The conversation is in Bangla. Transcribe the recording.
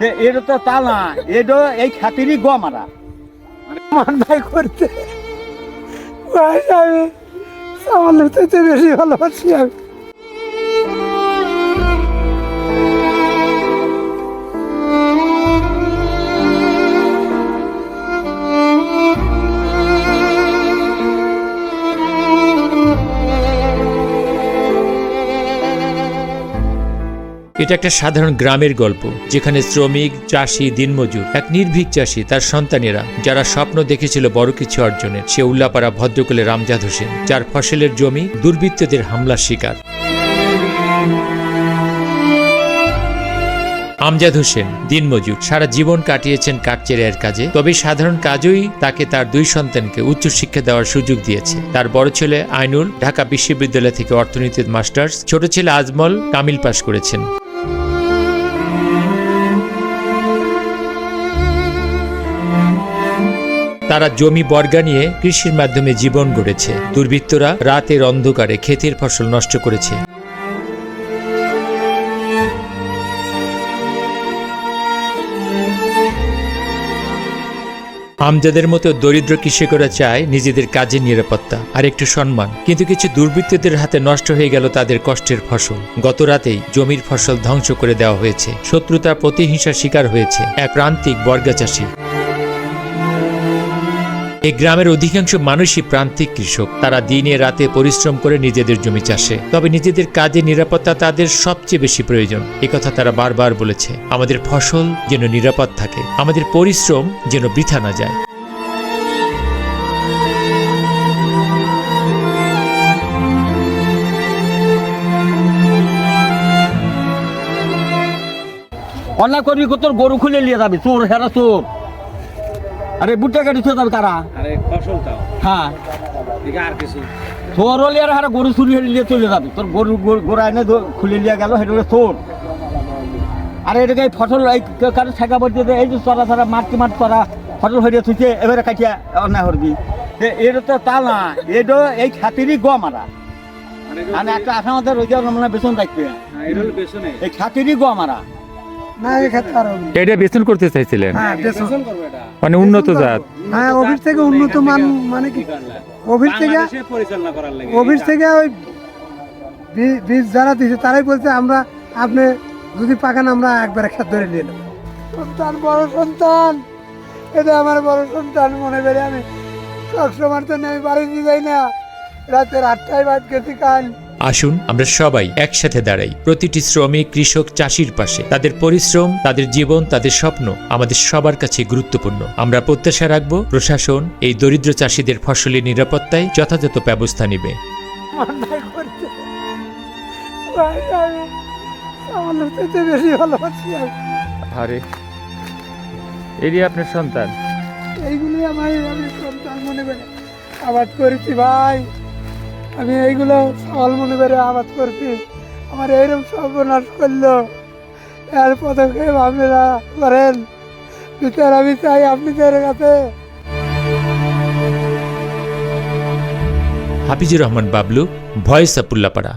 এটা তো তা না, এটা এই খাতিরই গো মারা মান্নাই করতে। ভাই, আমি সামান্য বেশি ভালোবাসি আমি। এটা একটা সাধারণ গ্রামের গল্প, যেখানে শ্রমিক, চাষি, দিনমজুর, এক নির্ভীক চাষি, তার সন্তানেরা, যারা স্বপ্ন দেখেছিল বড় কিছু অর্জনের, সে উল্লাপাড়া ভদ্রকুলে রামজাদ হোসেন, যার ফসলের জমি, দুর্বৃত্তদের হামলার শিকার। আমজাদ হোসেন, দিনমজুর, সারা জীবন কাটিয়েছেন কাকচেরিয়ার কাজে, তবে সাধারণ কাজই তাকে তার দুই সন্তানকে উচ্চশিক্ষা দেওয়ার সুযোগ দিয়েছে। তার বড় ছেলে আইনুল, ঢাকা বিশ্ববিদ্যালয় থেকে অর্থনীতির মাস্টার্স, ছোট ছেলে আজমল, কামিল পাশ করেছেন। তারা জমি বর্গা নিয়ে কৃষির মাধ্যমে জীবন গড়েছে। দুর্বৃত্তরা রাতের অন্ধকারে ক্ষেতের ফসল নষ্ট করেছে। আমজাদের মতো দরিদ্র কৃষকরা চায় নিজেদের কাজের নিরাপত্তা আর একটু সম্মান। কিন্তু কিছু দুর্বৃত্তদের হাতে নষ্ট হয়ে গেল তাদের কষ্টের ফসল। গত রাতেই জমির ফসল ধ্বংস করে দেওয়া হয়েছে। শত্রুতা প্রতিহিংসার শিকার হয়েছে এক প্রান্তিক বর্গা চাষী। এই গ্রামের অধিকাংশ মানুষই প্রান্তিক কৃষক। তারা দিনে রাতে পরিশ্রম করে নিজেদের জমি চাষে। তবে নিজেদের কাজে নিরাপত্তা তাদের সবচেয়ে বেশি প্রয়োজন। কথা তারা বারবার বলেছে। আমাদের ফসল যেন নিরাপদ থাকে। আমাদের পরিশ্রম যেন বৃথা না যায়। অন্যায় করবি কত গরু খুলে নিয়ে যাবি। চোর, হেরা চোর। আরে বুটটা গাড়ি চলে যাবে কারা? আরে ফসলটাও হ্যাঁ। আর কিছু চোর হলে আর হারা গরু চুরি হলে নিয়ে চলে যাবি। তোর গরু গরু- গোড়া এনে খুলে নিয়ে গেল হলো চোর আরে এটাকে ফসল এই কারও ঠেকা পড়তে দে এই যে চড়া চড়া মাটি মাঠ চড়া ফসল হয়ে থুইছে এবারে কাটিয়া অন্যায় করবি। এটা তো তা না এটা এই খাতিরই গো মারা মানে আর একটা ওই যে মানে বেতন রাখবে এই খাতিরই গো মারা না এক্ষেত্রে আরও এটা বেতন করতে চাইছিলেন? হ্যাঁ মানে উন্নত জাত। হ্যাঁ অফিস থেকে উন্নত মান মানে কি? অফিস থেকে পরিচালনা করার লাগে। অফিস থেকে ওই বীজ যারা দিছে তারাই বলছে আমরা আপনি যদি পাকান আমরা একবার খেত ধরে নিয়ে নেব। সন্তান বড় সন্তান। এটা আমার বড় সন্তান মনে করে আমি। সবসময় তো নেই বাড়িতে যাই না। রাতের আটটায় বাদ গেছি কাল। আসুন আমরা সবাই একসাথে দাঁড়াই। প্রতিটি শ্রমিক কৃষক চাষির পাশে। তাদের পরিশ্রম তাদের জীবন তাদের স্বপ্ন আমাদের সবার কাছে গুরুত্বপূর্ণ। আমরা প্রত্যাশা রাখব প্রশাসন এই দরিদ্র চাষিদের ফসলের নিরাপত্তায় যথাযথ ব্যবস্থা নেবে। আরে এরই আপনার সন্তান। এইগুলি আমার সন্তান মনে করে। আবাদ করেছি ভাই। আমি এইগুলো সওয়াল মনে করে আবাদ করছি। আমার এইরকম সর্বনাশ করল। এর পদক্ষেপ আপনারা করেন। বিচার আমি চাই আপনাদের কাছে। হাফিজুর রহমান বাবলু, ভয়েস আপুল্লাপাড়া